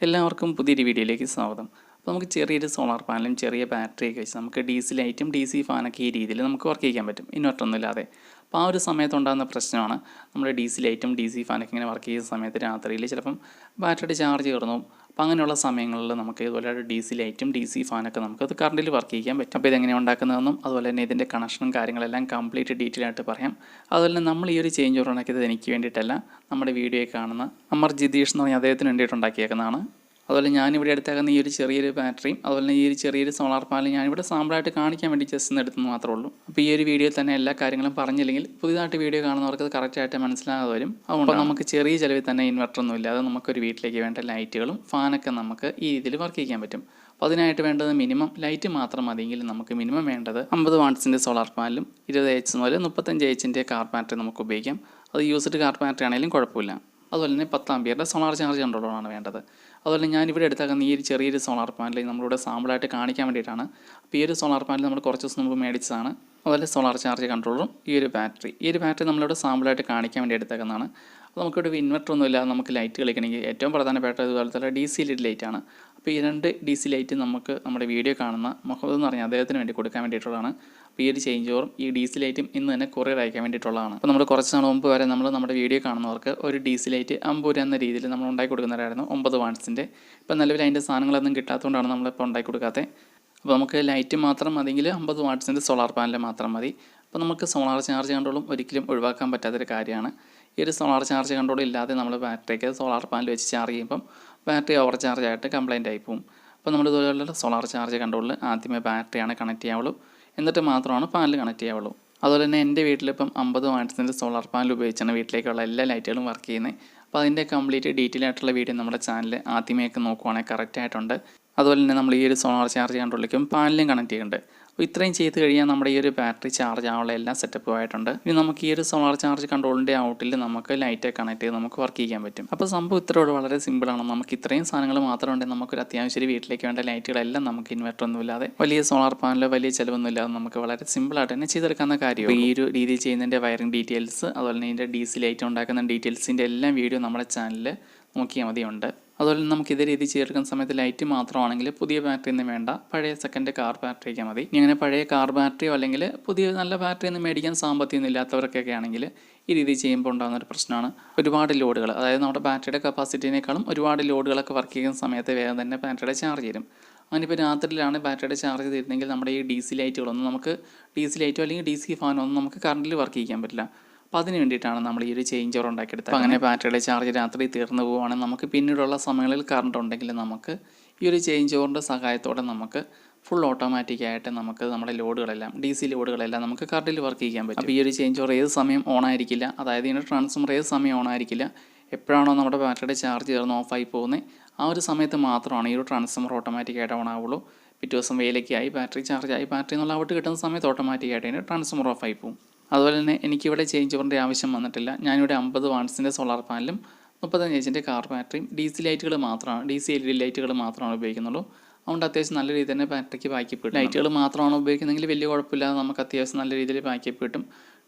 എല്ലാവർക്കും പുതിയൊരു വീഡിയോയിലേക്ക് സ്വാഗതം. അപ്പോൾ നമുക്ക് ചെറിയൊരു സോളാർ പാനലും ചെറിയ ബാറ്ററിയൊക്കെ വെച്ച് നമുക്ക് ഡി സി ലൈറ്റും ഡി സി ഫാനൊക്കെ ഈ രീതിയിൽ നമുക്ക് വർക്ക് ചെയ്യാൻ പറ്റും. ഇൻവെർട്ടർ ഇല്ലാതെ. അപ്പോൾ ആ ഒരു സമയത്തുണ്ടാകുന്ന പ്രശ്നമാണ് നമ്മുടെ ഡി സി ലൈറ്റും ഡി സി ഫാനൊക്കെ ഇങ്ങനെ വർക്ക് ചെയ്യുന്ന സമയത്ത് രാത്രിയിൽ ചിലപ്പം ബാറ്ററിയുടെ ചാർജ് കയറുന്നു അപ്പോൾ അങ്ങനെയുള്ള സമയങ്ങളിൽ നമുക്ക് ഇതുപോലെ ഡി സി ലൈറ്റും ഡി സി ഫാനൊക്കെ നമുക്ക് അത് കറണ്ടിൽ വർക്ക് ചെയ്യാൻ പറ്റും. അപ്പോൾ ഇതെങ്ങനെയാണ് ഉണ്ടാക്കുന്നതെന്നും അതുപോലെ തന്നെ ഇതിന്റെ കണക്ഷനും കാര്യങ്ങളെല്ലാം കംപ്ലീറ്റ് ഡീറ്റെയിൽ ആയിട്ട് പറയാം. അതുപോലെ തന്നെ നമ്മൾ ഈ ഒരു ചേഞ്ച് ഓവർ ഉണ്ടാക്കിയത് എനിക്ക് വേണ്ടിയിട്ടല്ല. നമ്മുടെ വീഡിയോ കാണുന്ന അമർ ജിതീഷ് എന്ന് പറഞ്ഞ അദ്ദേഹത്തിന് വേണ്ടിയിട്ട് ഉണ്ടാക്കിയേക്കുന്നതാണ്. അതുപോലെ ഞാനിവിടെ എടുത്തേക്കുന്ന ഈ ഒരു ചെറിയൊരു ബാറ്ററിയും അതുപോലെ തന്നെ ഈ ഒരു ചെറിയൊരു സോളാർ പാനലും ഞാനിവിടെ സാമ്പിളായിട്ട് കാണിക്കാൻ വേണ്ടി ജസ്റ്റ് ഒന്ന് എടുത്തെന്ന് മാത്രമേ ഉള്ളൂ. അപ്പോൾ ഈ ഒരു വീഡിയോയിൽ തന്നെ എല്ലാ കാര്യങ്ങളും പറഞ്ഞില്ലെങ്കിൽ പുതിയതായിട്ട് വീഡിയോ കാണുന്നവർക്ക് അത് കറക്റ്റായിട്ട് മനസ്സിലാകാതെ വരും. അതുകൊണ്ട് നമുക്ക് ചെറിയ ചിലവിൽ തന്നെ ഇൻവെർട്ടർ ഒന്നും ഇല്ലാതെ നമുക്കൊരു വീട്ടിലേക്ക് വേണ്ട ലൈറ്റുകളും ഫാനൊക്കെ നമുക്ക് ഈ രീതിയിൽ വർക്ക് ചെയ്യാൻ പറ്റും. അപ്പോൾ അതിനായിട്ട് വേണ്ടത് മിനിമം ലൈറ്റ് മാത്രം മതിയെങ്കിൽ നമുക്ക് മിനിമം വേണ്ടത് അമ്പത് വാട്ട്സിന്റെ സോളാർ പാനലും ഇരുപത് എച്ച് മുതൽ മുപ്പത്തഞ്ച് എച്ചിന്റെ കാർ ബാറ്ററി നമുക്ക് ഉപയോഗിക്കാം. അത് യൂസ്ഡ് കാർ ബാറ്ററി ആണെങ്കിലും കുഴപ്പമില്ല. അതുപോലെ തന്നെ പത്ത് ആമ്പിയറിന്റെ സോളാർ ചാർജ് കൺട്രോളാണ് വേണ്ടത്. അതുപോലെ ഞാൻ ഞാനിവിടെ എടുത്താക്കുന്ന ഈ ഒരു ചെറിയൊരു സോളാർ പാനൽ നമ്മളിവിടെ സാമ്പിളായിട്ട് കാണിക്കാൻ വേണ്ടിയിട്ടാണ്. അപ്പോൾ ഈ ഒരു സോളാർ പാനൽ നമ്മൾ കുറച്ച് ദിവസം മുമ്പ് മേടിച്ചതാണ്. അതുപോലെ സോളാർ ചാർജ് കൺട്രോളും ഈ ഒരു ബാറ്ററി ഈ ഒരു ബാറ്ററി നമ്മളിവിടെ സാമ്പിളായിട്ട് കാണിക്കാൻ വേണ്ടി എടുത്തേക്കുന്നതാണ്. അപ്പോൾ നമുക്കിവിടെ ഇൻവെർട്ടർ ഒന്നും ഇല്ലാതെ നമുക്ക് ലൈറ്റ് കളിക്കണമെങ്കിൽ ഏറ്റവും പ്രധാനപ്പെട്ട ഇതുപോലെ തന്നെ ഡി സി ലൈറ്റ് ആണ്. അപ്പോൾ ഈ രണ്ട് ഡി സി ലൈറ്റ് നമുക്ക് നമ്മുടെ വീഡിയോ കാണുന്ന മുഹമ്മദ് എന്ന് പറഞ്ഞാൽ അദ്ദേഹത്തിന് വേണ്ടി കൊടുക്കാൻ വേണ്ടിയിട്ടുള്ളതാണ്. ഒരു ചേഞ്ച് ഓവറും ഈ ഡി ലൈറ്റും ഇന്ന് തന്നെ കൊറിയർ അയക്കാൻ വേണ്ടിയിട്ടുള്ളതാണ്. അപ്പോൾ നമ്മൾ കുറച്ച് നാൾ മുമ്പ് വരെ നമ്മൾ നമ്മുടെ വീഡിയോ കാണുന്നവർക്ക് ഒരു ഡി ലൈറ്റ് അമ്പത് രൂപ എന്ന രീതിയിൽ നമ്മൾ ഉണ്ടാക്കി കൊടുക്കുന്നവരായിരുന്നു ഒമ്പത് വാട്ട്സിന്റെ ഇപ്പോൾ നിലവിൽ അതിന്റെ സാധനങ്ങളൊന്നും കിട്ടാത്തതുകൊണ്ടാണ് നമ്മളിപ്പോൾ ഉണ്ടാക്കി കൊടുക്കാത്തത് അപ്പോൾ നമുക്ക് ലൈറ്റ് മാത്രം മതിയെങ്കിൽ അമ്പത് വാട്ട്സിന്റെ സോളാർ പാനൽ മാത്രം മതി. അപ്പോൾ നമുക്ക് സോളാർ ചാർജ് കൺട്രോളും ഒരിക്കലും ഒഴിവാക്കാൻ പറ്റാത്തൊരു കാര്യമാണ്. ഈ ഒരു സോളാർ ചാർജ് കൺട്രോൾ ഇല്ലാതെ നമ്മൾ ബാറ്ററിക്ക് സോളാർ പാനൽ വെച്ച് ചാർജ് ചെയ്യുമ്പം ബാറ്ററി ഓവർ ചാർജ് ആയിട്ട് കംപ്ലൈന്റ് ആയി പോകും അപ്പോൾ നമ്മൾ ഇതുപോലെയുള്ള സോളാർ ചാർജ് കൺട്രോളിൽ ആദ്യമേ ബാറ്ററിയാണ് കണക്ട് ചെയ്യാവുള്ളൂ. എന്നിട്ട് മാത്രമാണ് പാനൽ കണക്ട് ചെയ്യാവുള്ളൂ. അതുപോലെ തന്നെ എന്റെ വീട്ടിലിപ്പം അമ്പത് വാട്ട്സിന്റെ സോളാർ പാനൽ ഉപയോഗിച്ചാണ് വീട്ടിലേക്കുള്ള എല്ലാ ലൈറ്റുകളും വർക്ക് ചെയ്യുന്നത് അപ്പോൾ അതിന്റെ കംപ്ലീറ്റ് ഡീറ്റെയിൽ ആയിട്ടുള്ള വീഡിയോ നമ്മുടെ ചാനൽ ആദ്യമേയൊക്കെ നോക്കുവാണെങ്കിൽ കറക്റ്റ് ആയിട്ടുണ്ട്. അതുപോലെ തന്നെ നമ്മൾ ഈ ഒരു സോളാർ ചാർജ് കൺട്രോളിലേക്കും പാനലും കണക്ട് ചെയ്യുന്നുണ്ട്. ഇത്രയും ചെയ്ത് കഴിഞ്ഞാൽ നമ്മുടെ ഈ ഒരു ബാറ്ററി ചാർജ് ആവാനുള്ള എല്ലാ സെറ്റപ്പും ആയിട്ടുണ്ട്. ഇനി നമുക്ക് ഈ ഒരു സോളാർ ചാർജ് കൺട്രോളിന്റെ ഔട്ടിൽ നമുക്ക് ലൈറ്റ് കണക്ട് ചെയ്ത് നമുക്ക് വർക്ക് ചെയ്യാൻ പറ്റും. അപ്പോൾ സംഭവം ഇത്രയോട് വളരെ സിമ്പിളാണ് നമുക്ക് ഇത്രയും സാധനങ്ങൾ മാത്രം ഉണ്ടെങ്കിൽ നമുക്കൊരു അത്യാവശ്യം വീട്ടിലേക്ക് വേണ്ട ലൈറ്റുകളെല്ലാം നമുക്ക് ഇൻവെർട്ടർ ഒന്നുമില്ലാതെ വലിയ സോളാർ പാനലോ വലിയ ചിലവൊന്നും ഇല്ലാതെ നമുക്ക് വളരെ സിമ്പിളായിട്ട് തന്നെ ചെയ്തെടുക്കാവുന്ന കാര്യം ഈ ഒരു രീതിയിൽ ചെയ്യുന്നതിന്റെ വയറിംഗ് ഡീറ്റെയിൽസ് അതുപോലെ തന്നെ ഇതിന്റെ ഡി സി ലൈറ്റ് ഉണ്ടാക്കുന്ന ഡീറ്റെയിൽസിന്റെ എല്ലാം വീഡിയോ നമ്മുടെ ചാനലിൽ നോക്കിയാൽ മതിയുണ്ട്. അതുപോലെ നമുക്ക് ഇതേ രീതി ചെയ്തെടുക്കുന്ന സമയത്ത് ലൈറ്റ് മാത്രമാണെങ്കിൽ പുതിയ ബാറ്ററി ഒന്നും വേണ്ട. പഴയ സെക്കൻഡ് കാർ ബാറ്ററി ഒക്കെ മതി. ഇനി അങ്ങനെ പഴയ കാർ ബാറ്ററിയോ അല്ലെങ്കിൽ പുതിയ നല്ല ബാറ്ററി ഒന്നും മേടിക്കാൻ സാമ്പത്തികമൊന്നും ഇല്ലാത്തവർക്കൊക്കെ ആണെങ്കിൽ ഈ രീതി ചെയ്യുമ്പോൾ ഉണ്ടാകുന്ന ഒരു പ്രശ്നമാണ്. ഒരുപാട് ലോഡുകൾ അതായത് നമ്മുടെ ബാറ്ററിയുടെ കപ്പാസിറ്റിനേക്കാളും ഒരുപാട് ലോഡുകളൊക്കെ വർക്ക് ചെയ്യുന്ന സമയത്ത് വേഗം തന്നെ ബാറ്ററിയുടെ ചാർജ് ചെയ്യും അങ്ങനെ ഇപ്പോൾ രാത്രിയിലാണ് ബാറ്ററിയുടെ ചാർജ് ചെയ്തിരുന്നെങ്കിൽ നമ്മുടെ ഈ ഡി സി ലൈറ്റുകളൊന്നും നമുക്ക് ഡി സി ലൈറ്റോ അല്ലെങ്കിൽ ഡി സി ഫാനോ ഒന്നും നമുക്ക് കറണ്ടിൽ വർക്ക് ചെയ്യാൻ പറ്റില്ല. അപ്പോൾ അതിന് വേണ്ടിയിട്ടാണ് നമ്മൾ ഈ ഒരു ചേഞ്ച് ഓവർ ഉണ്ടാക്കിയെടുത്തത് അങ്ങനെ ബാറ്ററിയുടെ ചാർജ് രാത്രി തീർന്നു പോവുകയാണെങ്കിൽ നമുക്ക് പിന്നീടുള്ള സമയങ്ങളിൽ കറണ്ട് ഉണ്ടെങ്കിൽ നമുക്ക് ഈ ഒരു ചേഞ്ച് ഓവറിന്റെ സഹായത്തോടെ നമുക്ക് ഫുൾ ഓട്ടോമാറ്റിക് ആയിട്ട് നമുക്ക് നമ്മുടെ ലോഡുകളെല്ലാം ഡി സി ലോഡുകളെല്ലാം നമുക്ക് കറണ്ടിൽ വർക്ക് ചെയ്യാൻ പറ്റും. അപ്പോൾ ഈ ഒരു ചേഞ്ച് ഓവർ ഏത് സമയം ഓൺ ആയിരിക്കില്ല അതായത് ഇതിന്റെ ട്രാൻസ്ഫോമർ ഏത് സമയം ഓൺ ആയിരിക്കില്ല എപ്പോഴാണോ നമ്മുടെ ബാറ്ററിയുടെ ചാർജ് ചേർന്ന് ഓഫായി പോകുന്നത് ആ ഒരു സമയത്ത് മാത്രമാണ് ഈ ഒരു ട്രാൻസ്ഫോമർ ഓട്ടോമാറ്റിക്കായിട്ട് ഓൺ ആവുള്ളൂ. പിറ്റേ ദിവസം വേലയ്ക്കായി ബാറ്ററി ചാർജ് ആയി ബാറ്ററി എന്നുള്ള ഔട്ട് കിട്ടുന്ന സമയത്ത് ഓട്ടോമാറ്റിക്കായിട്ട് അതിന്റെ ട്രാൻസ്ഫോമർ ഓഫായി പോകും. അതുപോലെ തന്നെ എനിക്കിവിടെ ചേഞ്ച് ഓവറിന്റെ ആവശ്യം വന്നിട്ടില്ല. ഞാനിവിടെ അമ്പത് വാട്ട്സിന്റെ സോളാർ പാനലും മുപ്പത്തഞ്ച് ഇഞ്ചിന്റെ കാർ ബാറ്ററിയും ഡി സി ലൈറ്റുകൾ മാത്രമാണ് ഡി സി എൽ ഡി ലൈറ്റുകൾ മാത്രമാണ് ഉപയോഗിക്കുന്നുള്ളൂ. അതുകൊണ്ട് അത്യാവശ്യം നല്ല രീതിയിൽ തന്നെ ബാറ്ററിക്ക് ബാക്കി കിട്ടും. ലൈറ്റുകൾ മാത്രമാണ് ഉപയോഗിക്കുന്നതെങ്കിൽ വലിയ കുഴപ്പമില്ലാതെ നമുക്ക് അത്യാവശ്യം നല്ല രീതിയിൽ ബാക്കി കിട്ടും.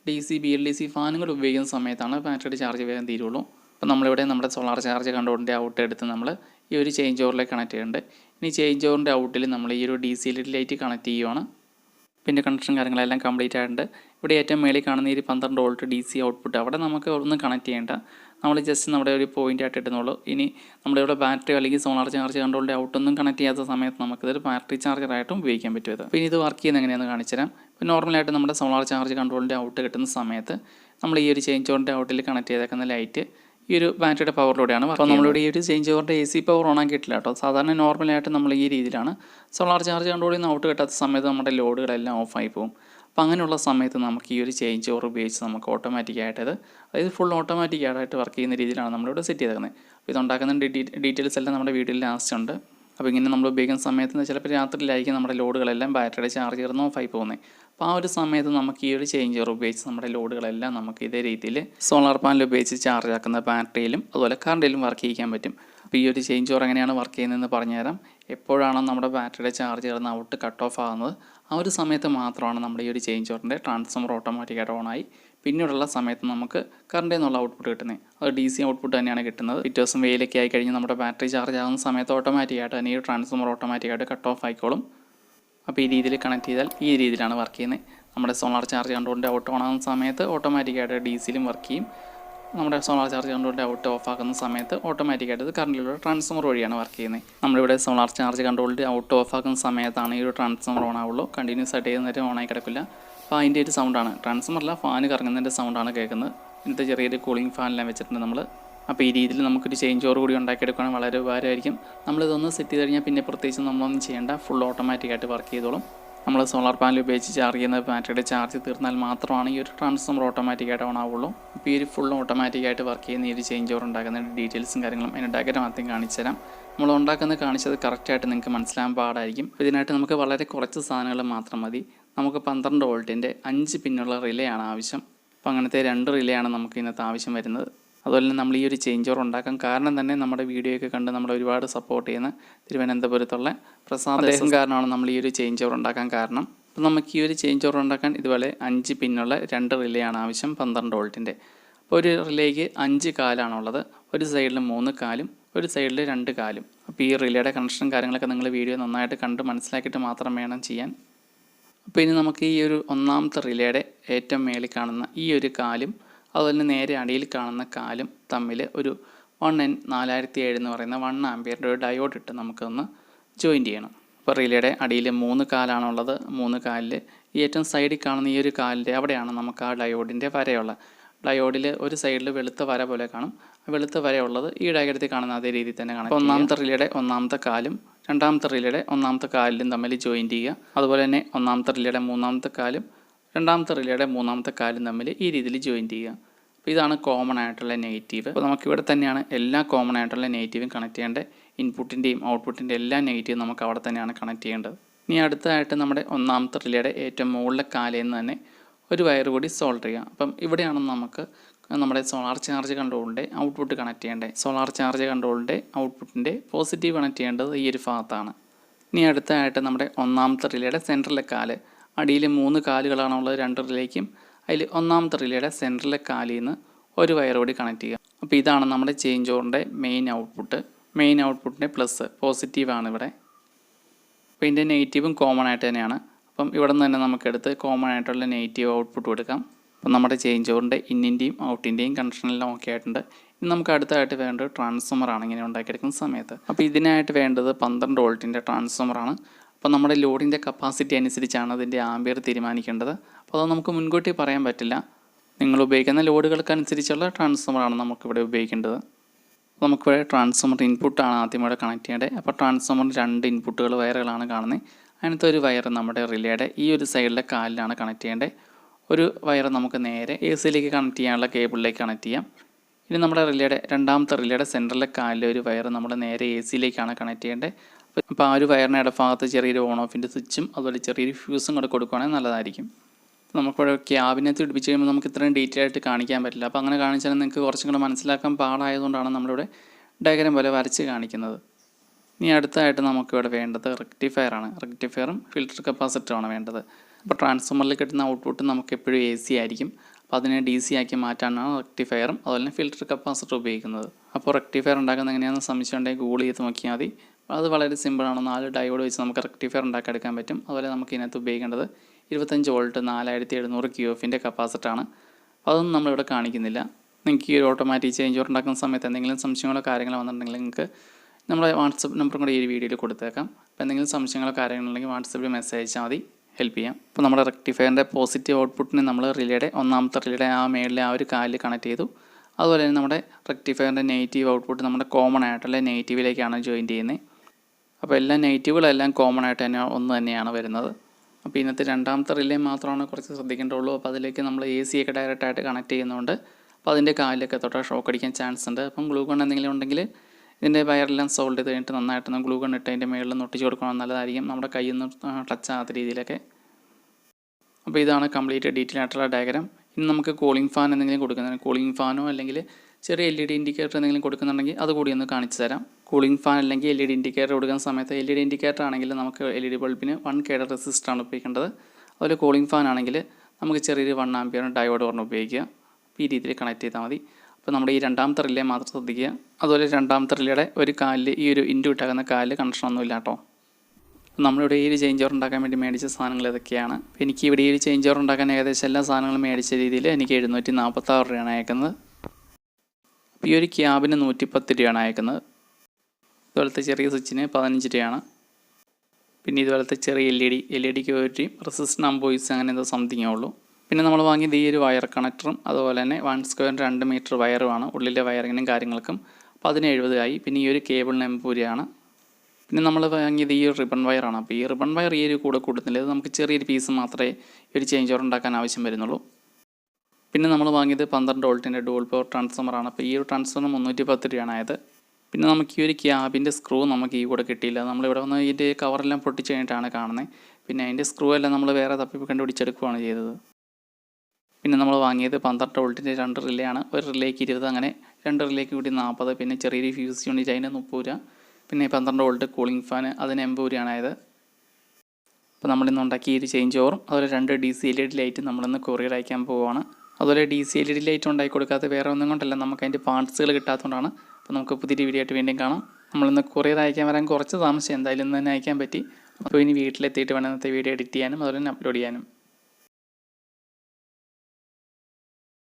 D C B L D C ഫാനുകൾ ഉപയോഗിക്കുന്ന സമയത്താണ് ബാറ്ററിയുടെ ചാർജ് വേഗം തീരുള്ളൂ. അപ്പോൾ നമ്മളിവിടെ നമ്മുടെ സോളാർ ചാർജ് കണ്ടുകൊണ്ടിന്റെ ഔട്ട് എടുത്ത് നമ്മൾ ഈ ഒരു ചേഞ്ച് ഓവറിലേക്ക് കണക്ട് ചെയ്യുന്നുണ്ട്. ഇനി ചേഞ്ച് ഓവറിന്റെ ഔട്ടിൽ നമ്മൾ ഈ ഒരു D C L light connect ചെയ്യുവാണ്. പിന്നെ കണക്ഷൻ കാര്യങ്ങളെല്ലാം കംപ്ലീറ്റ് ആയിട്ടുണ്ട്. ഇവിടെ ഏറ്റവും മേളിൽ കാണുന്ന ഈ പന്ത്രണ്ട് വോൾട്ട് ഡി സി ഔട്ട്പുട്ട് അവിടെ നമുക്ക് ഒന്നും കണക്ട് ചെയ്യേണ്ട. നമ്മൾ ജസ്റ്റ് നമ്മുടെ ഒരു പോയിന്റ് ആയിട്ട് ഇടുന്നുള്ളൂ. ഇനി നമ്മുടെ ഇവിടെ ബാറ്ററി അല്ലെങ്കിൽ സോളാർ ചാർജ് കൺട്രോളിന്റെ ഔട്ടൊന്നും കണക്ട് ചെയ്യാത്ത സമയത്ത് നമുക്കിതൊരു ബാറ്ററി ചാർജറായിട്ടും ഉപയോഗിക്കാൻ പറ്റും ഇത്. പിന്നെ ഇത് വർക്ക് ചെയ്യുന്ന എങ്ങനെയാണെന്ന് കാണിച്ചു തരാം. ഇപ്പോൾ നോർമലായിട്ട് നമ്മുടെ സോളാർ ചാർജ് കൺട്രോളിന്റെ ഔട്ട് കിട്ടുന്ന സമയത്ത് നമ്മൾ ഈ ഒരു ചേഞ്ച് ഓണിന്റെ ഔട്ടിൽ കണക്ട് ചെയ്തേക്കുന്ന ലൈറ്റ് ഈ ഒരു ബാറ്ററിയുടെ പവറിലൂടെയാണ് അപ്പോൾ നമ്മളിവിടെ ഈ ഒരു ചേഞ്ച് ഓവറിന്റെ എ സി പവർ ഓൺ ആക്കിയിട്ടില്ല കേട്ടോ. സാധാരണ നോർമലായിട്ട് നമ്മൾ ഈ രീതിയിലാണ്. സോളാർ ചാർജ് നിന്ന് ഔട്ട് കിട്ടാത്ത സമയത്ത് നമ്മുടെ ലോഡുകളെല്ലാം ഓഫായി പോകും. അപ്പോൾ അങ്ങനെയുള്ള സമയത്ത് നമുക്ക് ഈ ഒരു ചേഞ്ച് ഓവർ ഉപയോഗിച്ച് നമുക്ക് ഓട്ടോമാറ്റിക്കായിട്ട് അത് അതായത് ഫുൾ ഓട്ടോമാറ്റിക് ആയിട്ട് വർക്ക് ചെയ്യുന്ന രീതിയിലാണ് നമ്മളിവിടെ സെറ്റ് ചെയ്തേക്കുന്നത്. അപ്പോൾ ഇതുണ്ടാക്കുന്ന ഡീറ്റെയിൽസ് എല്ലാം നമ്മുടെ വീഡിയോയിൽ ലാസ്റ്റ് ഉണ്ട്. അപ്പോൾ ഇങ്ങനെ നമ്മൾ ഉപയോഗിക്കുന്ന സമയത്ത് ചിലപ്പോൾ രാത്രിയിലായിരിക്കും നമ്മുടെ ലോഡുകളെല്ലാം ബാറ്ററിയുടെ ചാർജ് ചേർന്ന് ഓഫായി പോകുന്നത്. അപ്പോൾ ആ ഒരു സമയത്ത് നമുക്ക് ഈ ഒരു ചേഞ്ചർ ഉപയോഗിച്ച് നമ്മുടെ ലോഡുകളെല്ലാം നമുക്ക് ഇതേ രീതിയിൽ സോളാർ പാനൽ ഉപയോഗിച്ച് ചാർജ് ആക്കുന്ന ബാറ്ററിയിലും അതുപോലെ കറണ്ടിലും വർക്ക് ചെയ്യിക്കാൻ പറ്റും. അപ്പോൾ ഈ ഒരു ചേഞ്ച് ഓർ എങ്ങനെയാണ് വർക്ക് ചെയ്യുന്നതെന്ന് പറഞ്ഞുതരാം. എപ്പോഴാണോ നമ്മുടെ ബാറ്ററിയുടെ ചാർജ് കയറുന്ന ഔട്ട് കട്ട് ഓഫ് ആകുന്നത് ആ ഒരു സമയത്ത് മാത്രമാണ് നമ്മുടെ ഈ ഒരു ചേഞ്ച് ഓറിന്റെ ട്രാൻസ്ഫോമർ ഓട്ടോമാറ്റിക്കായിട്ട് ഓണായി പിന്നീടുള്ള സമയത്ത് നമുക്ക് കറണ്ടിൽ നിന്നുള്ള ഔട്ട്പുട്ട് കിട്ടുന്നത് അത് ഡി സി ഔട്ട്പുട്ട് തന്നെയാണ് കിട്ടുന്നത്. പിറ്റേ ദിവസം വെയിലൊക്കെ ആയി കഴിഞ്ഞ് നമ്മുടെ ബാറ്ററി ചാർജ് ആകുന്ന സമയത്ത് ഓട്ടോമാറ്റിക്കായിട്ട് തന്നെ ഈ ട്രാൻസ്ഫോമർ ഓട്ടോമാറ്റിക്കായിട്ട് കട്ട് ഓഫ് ആയിക്കോളും. അപ്പോൾ ഈ രീതിയിൽ കണക്ട് ചെയ്താൽ ഈ രീതിയിലാണ് വർക്ക് ചെയ്യുന്നത്. നമ്മുടെ സോളാർ ചാർജ് കണ്ടുകൊണ്ട് ഔട്ട് ഓൺ ആകുന്ന സമയത്ത് ഓട്ടോമാറ്റിക്കായിട്ട് ഡി സിയിലും വർക്ക് ചെയ്യും. നമ്മുടെ സോളാർ ചാർജ് കണ്ടുകൊണ്ട് ഔട്ട് ഓഫ് ആക്കുന്ന സമയത്ത് ഓട്ടോമാറ്റിക്കായിട്ട് ഇത് കറണ്ടിലുള്ള ട്രാൻസ്ഫോമർ വഴിയാണ് വർക്ക് ചെയ്യുന്നത്. നമ്മളിവിടെ സോളാർ ചാർജ് കണ്ടുകൊണ്ട് ഔട്ട് ഓഫ് ആക്കുന്ന സമയത്താണ് ഈ ഒരു ട്രാൻസ്ഫോമർ ഓൺ ആവുള്ളൂ. കണ്ടിന്യൂസ് ആയിട്ട് ഏത് നേരം ഓണായി കിടക്കില്ല. അപ്പോൾ അതിന്റെ ഒരു സൗണ്ടാണ് ട്രാൻസ്ഫോമറല്ല ഫാൻ കറങ്ങുന്നതിന്റെ സൗണ്ടാണ് കേൾക്കുന്നത്. ഇന്നത്തെ ചെറിയൊരു കൂളിംഗ് ഫാനെല്ലാം വെച്ചിട്ടുണ്ട് നമ്മൾ അപ്പോൾ ഈ രീതിയിൽ നമുക്കൊരു ചേഞ്ച് ഓവർ കൂടി ഉണ്ടാക്കിയെടുക്കുകയാണെങ്കിൽ വളരെ ഉപകാരമായിരിക്കും. നമ്മളിതൊന്ന് സെറ്റ് ചെയ്ത് കഴിഞ്ഞാൽ പിന്നെ പ്രത്യേകിച്ച് നമ്മളൊന്നും ചെയ്യേണ്ട ഫുൾ ഓട്ടോമാറ്റിക്കായിട്ട് വർക്ക് ചെയ്തോളും. നമ്മൾ സോളാർ പാനൽ ഉപയോഗിച്ച് ചാർജ് ചെയ്യുന്ന ബാറ്ററിയുടെ ചാർജ് തീർന്നാൽ മാത്രമാണ് ഈ ഒരു ട്രാൻസ്ഫോമർ ഓട്ടോമാറ്റിക്കായിട്ട് ഓൺ ആവുള്ളൂ. അപ്പോൾ ഈ ഒരു ഫുൾ ഓട്ടോമാറ്റിക്കായിട്ട് വർക്ക് ചെയ്യുന്ന ഈ ഒരു ചേഞ്ച് ഓവർ ഉണ്ടാക്കുന്ന ഡീറ്റെയിൽസും കാര്യങ്ങളും അതിന്റെ ഡയഗ്രാം ആദ്യം കാണിച്ചു തരാം നമ്മൾ ഉണ്ടാക്കുന്നത് കാണിച്ചത് കറക്റ്റായിട്ട് നിങ്ങൾക്ക് മനസ്സിലാകാൻ പാടായിരിക്കും. ഇതിനായിട്ട് നമുക്ക് വളരെ കുറച്ച് സാധനങ്ങൾ മാത്രം മതി. നമുക്ക് പന്ത്രണ്ട് വോൾട്ടിന്റെ അഞ്ച് പിന്നുള്ള റിലേ ആണ് ആവശ്യം. അപ്പോൾ അങ്ങനത്തെ രണ്ട് റിലേ ആണ് നമുക്ക് ഇന്നത്തെ ആവശ്യം വരുന്നത്. അതുപോലെ തന്നെ നമ്മൾ ഈ ഒരു ചേഞ്ച് ഓവർ ഉണ്ടാക്കാൻ കാരണം തന്നെ നമ്മുടെ വീഡിയോയൊക്കെ കണ്ട് നമ്മൾ ഒരുപാട് സപ്പോർട്ട് ചെയ്യുന്ന തിരുവനന്തപുരത്തുള്ള പ്രസാദ് അദ്ദേഹം കാരണമാണ് നമ്മൾ ഈ ഒരു ചേഞ്ച് ഓവർ ഉണ്ടാക്കാൻ കാരണം. അപ്പോൾ നമുക്ക് ഈ ഒരു ചേഞ്ച് ഓവർ ഉണ്ടാക്കാൻ ഇതുപോലെ അഞ്ച് പിന്നുള്ള രണ്ട് റിലേ ആണ് ആവശ്യം പന്ത്രണ്ട് വോൾട്ടിന്റെ അപ്പോൾ ഒരു റിലേക്ക് അഞ്ച് കാലാണുള്ളത് ഒരു സൈഡിൽ മൂന്ന് കാലും ഒരു സൈഡിൽ രണ്ട് കാലും. അപ്പോൾ ഈ റിലേയുടെ കണക്ഷനും കാര്യങ്ങളൊക്കെ നിങ്ങൾ വീഡിയോ നന്നായിട്ട് കണ്ട് മനസ്സിലാക്കിയിട്ട് മാത്രം വേണം ചെയ്യാൻ. അപ്പോൾ ഇനി നമുക്ക് ഈ ഒരു ഒന്നാമത്തെ റിലേയുടെ ഏറ്റവും മേളിൽ കാണുന്ന ഈ ഒരു കാലും അതുപോലെ തന്നെ നേരെ അടിയിൽ കാണുന്ന കാലും തമ്മിൽ ഒരു വൺ എൻ നാലായിരത്തി ഏഴ് എന്ന് പറയുന്ന വൺ ആംബിയറിന്റെ ഒരു ഡയോഡ് ഇട്ട് നമുക്കൊന്ന് ജോയിൻ ചെയ്യണം. അപ്പോൾ റിലേയുടെ അടിയിൽ മൂന്ന് കാലാണുള്ളത്. മൂന്ന് കാലിൽ ഈ ഏറ്റവും സൈഡിൽ കാണുന്ന ഈ ഒരു കാലിന്റെ അവിടെയാണ് നമുക്ക് ആ ഡയോഡിന്റെ വരയുള്ള ഡയോഡിൽ ഒരു സൈഡിൽ വെളുത്ത വര പോലെ കാണും. വെളുത്ത വരയുള്ളത് ഈ ഡയഗ്രത്തിൽ കാണുന്ന അതേ രീതിയിൽ തന്നെ കാണാം ഒന്നാമത്തെ റിലേയുടെ ഒന്നാമത്തെ കാലും രണ്ടാമത്തെ റിലേയുടെ ഒന്നാമത്തെ കാലിലും തമ്മിൽ ജോയിൻ ചെയ്യുക. അതുപോലെ തന്നെ ഒന്നാമത്തെ റിലേയുടെ മൂന്നാമത്തെ കാലും രണ്ടാമത്തെ റിലേയുടെ മൂന്നാമത്തെ കാലും തമ്മിൽ ഈ രീതിയിൽ ജോയിൻ ചെയ്യുക. അപ്പോൾ ഇതാണ് കോമൺ ആയിട്ടുള്ള നെഗറ്റീവ് അപ്പോൾ നമുക്കിവിടെ തന്നെയാണ് എല്ലാ കോമൺ ആയിട്ടുള്ള നെഗറ്റീവും കണക്ട് ചെയ്യേണ്ടത്. ഇൻപുട്ടിന്റെയും ഔട്ട്പുട്ടിന്റെ എല്ലാ നെഗറ്റീവും നമുക്ക് അവിടെ തന്നെയാണ് കണക്ട് ചെയ്യേണ്ടത്. ഇനി അടുത്തതായിട്ട് നമ്മുടെ ഒന്നാമത്തെ റിലേയുടെ ഏറ്റവും മുകളിലെ കാലിൽ നിന്ന് തന്നെ ഒരു വയർ കൂടി സോൾവ് ചെയ്യുക. അപ്പം ഇവിടെയാണ് നമുക്ക് നമ്മുടെ സോളാർ ചാർജ് കൺട്രോളിന്റെ ഔട്ട്പുട്ട് കണക്ട് ചെയ്യേണ്ടത്. സോളാർ ചാർജ് കൺട്രോളിന്റെ ഔട്ട്പുട്ടിന്റെ പോസിറ്റീവ് കണക്ട് ചെയ്യേണ്ടത് ഈ ഒരു ഭാഗത്താണ് ഇനി അടുത്തതായിട്ട് നമ്മുടെ ഒന്നാമത്തെ റിലേയുടെ സെന്ററിലെ കാൽ. അടിയിൽ മൂന്ന് കാലുകളാണുള്ളത് രണ്ട് റിലേക്കും അതിൽ ഒന്നാമത്തെ റിലേയുടെ സെന്ററിലെ കാലിൽ നിന്ന് ഒരു വയർ കൂടി കണക്ട് ചെയ്യുക. അപ്പോൾ ഇതാണ് നമ്മുടെ ചേഞ്ച് ഓവറിന്റെ മെയിൻ ഔട്ട്പുട്ട് മെയിൻ ഔട്ട്പുട്ടിന്റെ പ്ലസ് പോസിറ്റീവാണ് ഇവിടെ. അപ്പോൾ ഇതിന്റെ നെഗറ്റീവും കോമൺ ആയിട്ട് തന്നെയാണ്. അപ്പം ഇവിടെ നിന്ന് തന്നെ നമുക്കെടുത്ത് കോമൺ ആയിട്ടുള്ള നെഗറ്റീവ് ഔട്ട്പുട്ട് കൊടുക്കാം. അപ്പം നമ്മുടെ ചേഞ്ച് ഓവറിന്റെ ഇന്നിന്റെയും ഔട്ടിന്റെയും കണക്ഷനെല്ലാം ഓക്കെ ആയിട്ടുണ്ട്. ഇനി നമുക്ക് അടുത്തായിട്ട് വേണ്ടത് ട്രാൻസ്ഫോമറാണ് ഇങ്ങനെ ഉണ്ടാക്കിയെടുക്കുന്ന സമയത്ത്. അപ്പോൾ ഇതിനായിട്ട് വേണ്ടത് പന്ത്രണ്ട് വോൾട്ടിന്റെ ട്രാൻസ്ഫോമറാണ് അപ്പോൾ നമ്മുടെ ലോഡിന്റെ കപ്പാസിറ്റി അനുസരിച്ചാണ് അതിന്റെ ആംബിയർ തീരുമാനിക്കേണ്ടത്. അപ്പോൾ അത് നമുക്ക് മുൻകൂട്ടി പറയാൻ പറ്റില്ല. നിങ്ങൾ ഉപയോഗിക്കുന്ന ലോഡുകൾക്കനുസരിച്ചുള്ള ട്രാൻസ്ഫോമറാണ് നമുക്കിവിടെ ഉപയോഗിക്കേണ്ടത്. നമുക്കിവിടെ ട്രാൻസ്ഫോമർ ഇൻപുട്ടാണ് ആദ്യം ഇവിടെ കണക്ട് ചെയ്യേണ്ടത്. അപ്പോൾ ട്രാൻസ്ഫോമറിന് രണ്ട് ഇൻപുട്ടുകൾ വയറുകളാണ് കാണുന്നത്. അതിനകത്ത് ഒരു വയർ നമ്മുടെ റിലേയുടെ ഈ ഒരു സൈഡിലെ കാലിലാണ് കണക്ട് ചെയ്യേണ്ടത്. ഒരു വയർ നമുക്ക് നേരെ എ സിയിലേക്ക് കണക്ട് ചെയ്യാനുള്ള കേബിളിലേക്ക് കണക്ട് ചെയ്യാം. ഇനി നമ്മുടെ റിലേയുടെ രണ്ടാമത്തെ റിലേയുടെ സെന്ററിലെ കാലിലെ ഒരു വയർ നമ്മൾ നേരെ എ സിയിലേക്കാണ് കണക്ട് ചെയ്യേണ്ടത്. അപ്പോൾ ആ ഒരു വയറിന്റെ ഇടഭാഗത്ത് ചെറിയൊരു ഓൺ ഓഫിന്റെ സ്വിച്ചും അതുപോലെ ചെറിയൊരു ഫ്യൂസും കൂടെ കൊടുക്കുകയാണെങ്കിൽ നല്ലതായിരിക്കും. നമുക്കിവിടെ ക്യാബിനകത്ത് പിടിപ്പിച്ച് കഴിയുമ്പോൾ നമുക്ക് ഇത്രയും ഡീറ്റെയിൽ ആയിട്ട് കാണിക്കാൻ പറ്റില്ല. അപ്പോൾ അങ്ങനെ കാണിച്ചാൽ നിങ്ങൾക്ക് കുറച്ചും കൂടെ മനസ്സിലാക്കാൻ പാടായതുകൊണ്ടാണ് നമ്മളിവിടെ ഡയഗ്രം പോലെ വരച്ച് കാണിക്കുന്നത്. ഇനി അടുത്തായിട്ട് നമുക്കിവിടെ വേണ്ടത് റെക്ടിഫയർ ആണ്. റെക്ടിഫയറും ഫിൽറ്റർ കപ്പാസിറ്ററുമാണ് വേണ്ടത്. അപ്പോൾ ട്രാൻസ്ഫോമറിൽ കിട്ടുന്ന ഔട്ട്പുട്ട് നമുക്ക് എപ്പോഴും എ സി ആയിരിക്കും. അപ്പോൾ അതിനെ ഡി സി ആക്കി മാറ്റാനാണ് റെക്ടിഫയറും അതുപോലെ തന്നെ ഫിൽറ്റർ കപ്പാസിറ്റർ ഉപയോഗിക്കുന്നത്. അപ്പോൾ റെക്ടിഫയർ ഉണ്ടാക്കുന്നത് എങ്ങനെയാണെന്ന് സംശയം ഉണ്ടെങ്കിൽ ഗൂഗിൾ ചെയ്ത് നോക്കിയാൽ മതി. അത് വളരെ സിമ്പിളാണ് നാല് ഡയോഡ് വെച്ച് നമുക്ക് റെക്ടിഫയർ ഉണ്ടാക്കിയെടുക്കാൻ പറ്റും. അതുപോലെ നമുക്ക് ഇതിനകത്ത് ഉപയോഗിക്കേണ്ടത് ഇരുപത്തഞ്ച് വോൾട്ട് നാലായിരത്തി എഴുന്നൂറ് ക്യൂ എഫിന്റെ കപ്പാസിറ്ററാണ് അതൊന്നും നമ്മളിവിടെ കാണിക്കുന്നില്ല. നിങ്ങൾക്ക് ഈ ഒരു ഓട്ടോമാറ്റിക് ചേഞ്ച് ഓവർ ഉണ്ടാക്കുന്ന സമയത്ത് എന്തെങ്കിലും സംശയങ്ങളോ കാര്യങ്ങളോ വന്നിട്ടുണ്ടെങ്കിൽ നിങ്ങൾക്ക് നമ്മുടെ വാട്സപ്പ് നമ്പറും കൂടെ ഈ വീഡിയോയിൽ കൊടുത്തേക്കാം. അപ്പോൾ എന്തെങ്കിലും സംശയങ്ങളോ കാര്യങ്ങളുണ്ടെങ്കിൽ വാട്സപ്പിൽ മെസ്സേജ് അയച്ചാൽ മതി. ഹെൽപ്പ് ചെയ്യാം. അപ്പോൾ നമ്മുടെ റെക്ടിഫയറിന്റെ പോസിറ്റീവ് ഔട്ട്പുട്ടിന് നമ്മൾ റിലേയുടെ ഒന്നാമത്തെ റിലേയുടെ ആ മേളിലെ ആ ഒരു കാലിൽ കണക്ട് ചെയ്തു. അതുപോലെ തന്നെ നമ്മുടെ റെക്ടിഫയറിന്റെ നെഗറ്റീവ് ഔട്ട്പുട്ട് നമ്മുടെ കോമൺ ആയിട്ടുള്ള നെഗറ്റീവിലേക്കാണ് ജോയിൻ ചെയ്യുന്നത്. അപ്പോൾ എല്ലാ നെഗറ്റീവുകളെല്ലാം കോമൺ ആയിട്ട് തന്നെ ഒന്ന് തന്നെയാണ് വരുന്നത്. അപ്പോൾ ഇന്നത്തെ രണ്ടാമത്തെ റിലേ മാത്രമാണ് കുറച്ച് ശ്രദ്ധിക്കേണ്ടുള്ളൂ അപ്പോൾ അതിലേക്ക് നമ്മൾ എ സി ഒക്കെ ഡയറക്റ്റ് ആയിട്ട് കണക്ട് ചെയ്യുന്നതുകൊണ്ട് അപ്പോൾ അതിന്റെ കാലിലൊക്കെ തൊട്ടാൽ ഷോക്ക് അടിക്കാൻ ചാൻസ് ഉണ്ട്. അപ്പം ഗ്ലൂ ഗൺ എന്തെങ്കിലും ഉണ്ടെങ്കിൽ ഇതിന്റെ വയറെല്ലാം സോൾഡ് ചെയ്ത് കഴിഞ്ഞിട്ട് നന്നായിട്ടൊന്ന് ഗ്ലൂ ഗൺ ഇട്ട് അതിന്റെ നിന്ന് ഒട്ടിച്ച് കൊടുക്കണം. നല്ലതായിരിക്കും. നമ്മുടെ കയ്യിൽ നിന്ന് ടച്ച് ആകാത്ത രീതിയിലൊക്കെ. അപ്പോൾ ഇതാണ് കംപ്ലീറ്റ് ഡീറ്റെയിൽ ആയിട്ടുള്ള ഡയഗ്രാം ഇനി നമുക്ക് കൂളിംഗ് ഫാൻ എന്തെങ്കിലും കൊടുക്കുന്നുണ്ടെങ്കിൽ കൂളിംഗ് ഫാനോ അല്ലെങ്കിൽ ചെറിയ എൽ ഇ ഡി ഇൻഡിക്കേറ്റർ എന്തെങ്കിലും കൊടുക്കുന്നുണ്ടെങ്കിൽ അതുകൂടി ഒന്ന് കാണിച്ചു തരാം. കൂളിംഗ് ഫാൻ അല്ലെങ്കിൽ എൽ ഇ ഡി ഇൻഡിക്കേറ്റർ കൊടുക്കുന്ന സമയത്ത് എൽ ഇ ഡി ഇൻഡിക്കേറ്റർ ആണെങ്കിൽ നമുക്ക് എൽ ഇ ഡി ബൾബിന് വൺ കെയുടെ റെസിസ്റ്ററാണ് ഉപയോഗിക്കേണ്ടത്. അതുപോലെ കൂളിംഗ് ഫാൻ ആണെങ്കിൽ നമുക്ക് ചെറിയൊരു വൺ ആംപിയർ ഡയോഡ് പറഞ്ഞ് ഉപയോഗിക്കുക. അപ്പോൾ ഈ രീതിയിൽ കണക്ട് ചെയ്താൽ മതി. അപ്പോൾ നമ്മുടെ ഈ രണ്ടാമത്തെ റിലേ മാത്രം ശ്രദ്ധിക്കുക. അതുപോലെ രണ്ടാമത്തെ റിലേയുടെ ഒരു കാലിൽ ഈ ഒരു ഇൻഡു ഇട്ടാകുന്ന കാലിൽ കണക്ഷനൊന്നും ഇല്ല കേട്ടോ. നമ്മളിവിടെ ഈ ഒരു ചേഞ്ച് ഓവർ ഉണ്ടാക്കാൻ വേണ്ടി മേടിച്ച സാധനങ്ങൾ ഇതൊക്കെയാണ്. എനിക്ക് ഇവിടെ ഈ ഒരു ചേഞ്ച് ഓവർ ഉണ്ടാക്കാൻ ഏകദേശം എല്ലാ സാധനങ്ങളും മേടിച്ച രീതിയിൽ എനിക്ക് എഴുന്നൂറ്റി നാൽപ്പത്താറ് രൂപയാണ് അയക്കുന്നത്. അപ്പോൾ ഈ ഒരു ക്യാബിന് നൂറ്റിപ്പത്ത് രൂപയാണ് അയക്കുന്നത്. ഇതുപോലത്തെ ചെറിയ സ്വിച്ചിന് പതിനഞ്ച് രൂപയാണ്. പിന്നെ ഇതുപോലത്തെ ചെറിയ L E D L E ഡിക്ക് ഒരു റെസിസ്റ്റൻ അമ്പോയിസ് അങ്ങനെ എന്തോ സംതിങ്ങേ ഉള്ളൂ. പിന്നെ നമ്മൾ വാങ്ങിയത് ഈ ഒരു വയർ കണക്ടറും അതുപോലെ തന്നെ വൺ സ്ക്വയർ രണ്ട് മീറ്റർ വയറുമാണ്. ഉള്ളിലെ വയറിങ്ങിനും കാര്യങ്ങൾക്കും അപ്പോൾ അതിന് പിന്നെ ഈ ഒരു കേബിളിന് എൺപൂരയാണ് പിന്നെ നമ്മൾ വാങ്ങിയത് ഈ ഒരു റിബൺ വയറാണ്. അപ്പോൾ ഈ റിബൺ വയർ ഈ ഒരു കൂടെ കൂടുന്നില്ല ഇത് നമുക്ക് ചെറിയൊരു പീസ് മാത്രമേ ഈ ഒരു ചേഞ്ച് ഓവർ ഉണ്ടാക്കാൻ ആവശ്യം വരുന്നുള്ളൂ. പിന്നെ നമ്മൾ വാങ്ങിയത് പന്ത്രണ്ട് വോൾട്ടിന്റെ ഡുവൽ പവർ ട്രാൻസ്ഫോമറാണ്. അപ്പോൾ ഈ ഒരു ട്രാൻസ്ഫോമർ മുന്നൂറ്റി പത്ത് രൂപയാണ് ആയത്. പിന്നെ നമുക്ക് ഈ ഒരു ക്യാബിന്റെ സ്ക്രൂ നമുക്ക് ഈ കൂടെ കിട്ടിയില്ല. നമ്മളിവിടെ വന്ന് ഇതിന്റെ കവറെല്ലാം പൊട്ടിച്ച് കഴിഞ്ഞിട്ടാണ് കാണുന്നത് പിന്നെ അതിന്റെ സ്ക്രൂ എല്ലാം നമ്മൾ വേറെ തപ്പി കണ്ടുപിടിച്ചെടുക്കുകയാണ് ചെയ്തത്. പിന്നെ നമ്മൾ വാങ്ങിയത് പന്ത്രണ്ട് വോൾട്ടിന്റെ രണ്ട് റിലേ ആണ്. ഒരു റിലേക്ക് ഇരുപത് അങ്ങനെ രണ്ട് റിലേക്ക് കൂടി നാൽപ്പത് പിന്നെ ചെറിയൊരു ഫ്യൂസ് യൂണിറ്റ് അതിന് മുപ്പത് രൂപ. പിന്നെ പന്ത്രണ്ട് വോൾട്ട് കൂളിംഗ് ഫാൻ അതിന് എൺപത് രൂപയാണ് ആയത്. അപ്പോൾ നമ്മളിന്ന് ഉണ്ടാക്കിയ ഒരു ചേഞ്ച് ഓറും അതുപോലെ രണ്ട് D C L E D light നമ്മളിന്ന് കൊറിയർ അയക്കാൻ പോവുകയാണ് അതുപോലെ D C L E D light ഉണ്ടാക്കി കൊടുക്കാത്ത വേറെ ഒന്നും കൊണ്ടല്ല. നമുക്ക് അതിന്റെ പാർട്സുകൾ കിട്ടാത്തതുകൊണ്ടാണ് അപ്പോൾ നമുക്ക് പുതിയ വീഡിയോ ആയിട്ട് വീണ്ടും കാണാം. നമ്മളിന്ന് കൊറിയർ അയക്കാൻ വരാൻ കുറച്ച് താമസം എന്തായാലും ഇന്ന് തന്നെ അയക്കാൻ പറ്റി. അപ്പോൾ ഇനി വീട്ടിലെത്തിയിട്ട് വേണം ഇന്നത്തെ വീഡിയോ എഡിറ്റ് ചെയ്യാനും അതുപോലെ തന്നെ അപ്ലോഡ് ചെയ്യാനും.